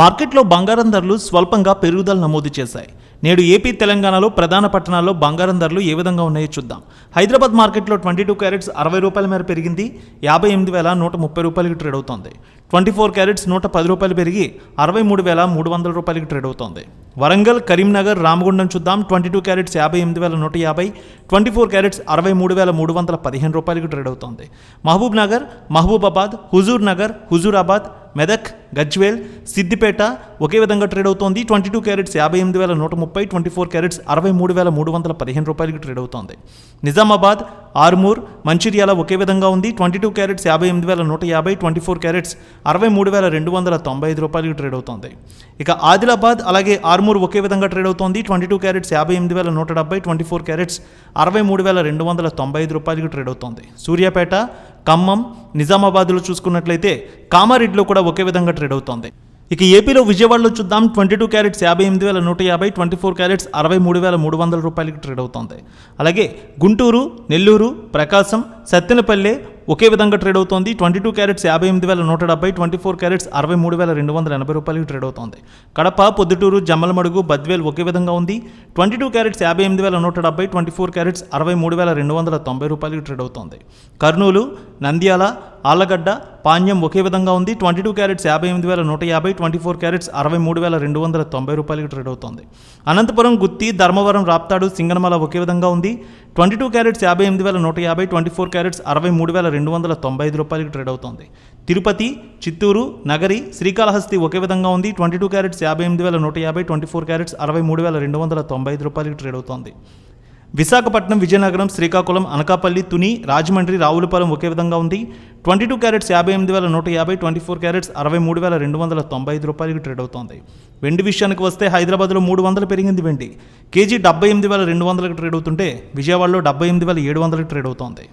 మార్కెట్లో బంగారం ధరలు స్వల్పంగా పెరుగుదల నమోదు చేశాయి. నేడు ఏపీ తెలంగాణలో ప్రధాన పట్టణాల్లో బంగారం ధరలు ఏ విధంగా ఉన్నాయో చూద్దాం. హైదరాబాద్ మార్కెట్లో ట్వంటీ టూ క్యారెట్స్ అరవై రూపాయల మేర పెరిగింది. యాభై ఎనిమిది వేల నూట ముప్పై రూపాయలకి ట్రేడ్ అవుతోంది. ట్వంటీ ఫోర్ క్యారెట్స్ నూట పది రూపాయలు పెరిగి అరవై మూడు వేల మూడు వందల రూపాయలకి ట్రేడ్ అవుతోంది. వరంగల్ కరీంనగర్ రామగుండం చూద్దాం. ట్వంటీ టూ క్యారెట్స్ యాభై ఎనిమిది వేల నూట యాభై ట్వంటీ ఫోర్ క్యారెట్స్ అరవై మూడు వేల మూడు వందల పదిహేను రూపాయలకు ట్రేడ్ అవుతోంది. మహబూబ్ నగర్ మహబూబాబాద్ హుజూర్ నగర్ హుజూరాబాద్ మెదక్ గజ్వేల్ సిద్దిపేట ఒకే విధంగా ట్రేడ్ అవుతోంది. ట్వంటీ టూ క్యారెట్స్ యాభై ఎనిమిది వేల నూట ముప్పై ట్వంటీ ఫోర్ క్యారెట్స్ అరవై మూడు వేల మూడు వందల పదిహేను రూపాయలకి ట్రేడ్ అవుతోంది. నిజామాబాద్ ఆర్మూర్ మంచిర్యాల ఒకే విధంగా ఉంది. ట్వంటీ టూ క్యారెట్స్ యాభై ఎనిమిది వేల నూట యాభై ట్వంటీ ఫోర్ క్యారెట్స్ అరవై మూడు వేల రెండు వందల తొంభై ఐదు రూపాయలకి ట్రేడ్ అవుతోంది. ఇక ఆదిలాబాద్ అలాగే ఆర్మూర్ ఒకే విధంగా ట్రేడ్ అవుతోంది. ట్వంటీ టూ క్యారెట్స్ యాభై ఎనిమిది వేల నూట డెబ్బై ట్వంటీ ఫోర్ క్యారెట్స్ అరవై మూడు వేల రెండు వందల తొంభై ఐదు రూపాయలకి ట్రేడ్ అవుతోంది. సూర్యాపేట ఖమ్మం నిజామాబాద్లో చూసుకున్నట్లయితే కామారెడ్డిలో కూడా ఒకే విధంగా ట్రేడ్ అవుతోంది. ఇక ఏపీలో విజయవాడలో చూద్దాం. ట్వంటీ టూ క్యారెట్స్ యాభై ఎనిమిది వేల నూట యాభై ట్వంటీ ఫోర్ క్యారెట్స్ అరవై మూడు వేల మూడు వందల రూపాయలకి ట్రేడ్ అవుతోంది. అలాగే గుంటూరు నెల్లూరు ప్రకాశం సత్తెనపల్లె ఒకే విధంగా ట్రేడ్ అవుతోంది. ట్వంటీ టూ క్యారెట్స్ యాభై ఎనిమిది వేల నూట డెబ్బై ట్వంటీ ఫోర్ క్యారెట్స్ అరవై మూడు వేల రెండు వందల ఎనభై రూపాయలకి ట్రేడ్ అవుతోంది. కడప పొద్దుటూరు జమ్మలమడుగు బద్వేల్ ఒకే విధంగా ఉంది. ట్వంటీ టూ క్యారెట్స్ యాభై ఎనిమిది వేల నూట డెబ్బై ట్వంటీ ఫోర్ క్యారెట్స్ అరవై మూడు వేల రెండు వందల తొంభై రూపాయలకి ట్రేడ్ అవుతోంది. కర్నూలు నంద్యాల ఆళ్ళగడ్డ పాణ్యం ఒకే విధంగా ఉంది. ట్వంటీ టూ క్యారెట్స్ యాభై ఎనిమిది వేల నూట యాభై ట్వంటీ ఫోర్ క్యారెట్స్ అరవై మూడు వేల రెండు వందల తొంభై రూపాయలకి ట్రేడ్ అవుతోంది. అనంతపురం గుత్తి ధర్మవరం రాప్తాడు సింగనమల ఒకే విధంగా ఉంది. ట్వంటీ టూ క్యారెట్స్ యాభై ఎనిమిది వేల నూట యాభై ట్వంటీ ఫోర్ క్యారెట్స్ అరవై మూడు వేల రెండు వందల తొంభై ఐదు రూపాయలకి ట్రేడ్ అవుతోంది. తిరుపతి చిత్తూరు నగరి శ్రీకాళహస్తి ఒకే విధంగా ఉంది. ట్వంటీ టూ క్యారెట్స్ యాభై ఎనిమిది వేల నూట యాభై ట్వంటీ ఫోర్ క్యారెట్స్ అరవై మూడు వేల రెండు వందల తొంభై ఐదు రూపాయలకి ట్రేడ్ అవుతోంది. విశాఖపట్నం విజయనగరం శ్రీకాకుళం అనకాపల్లి తుని రాజమండ్రి రావులపాలెం ఒకే విధంగా ఉంది. ట్వంటీ టూ క్యారెట్స్ యాభై ఎనిమిది వేల నూట యాభై ట్వంటీ ఫోర్ క్యారెట్స్ అరవై మూడు వేల రెండు వందల తొంభై ఐదు రూపాయలకి ట్రేడ్ అవుతోంది. వెండి విషయానికి వస్తే హైదరాబాద్లో మూడు వందలు పెరిగింది వెండి. కేజీ డెబ్బై ఎనిమిది వేల రెండు వందలకు ట్రేడ్ అవుతుంటే విజయవాడలో డెబ్బై ఎనిమిది వేల ఏడు వందలకి ట్రేడ్ అవుతోంది.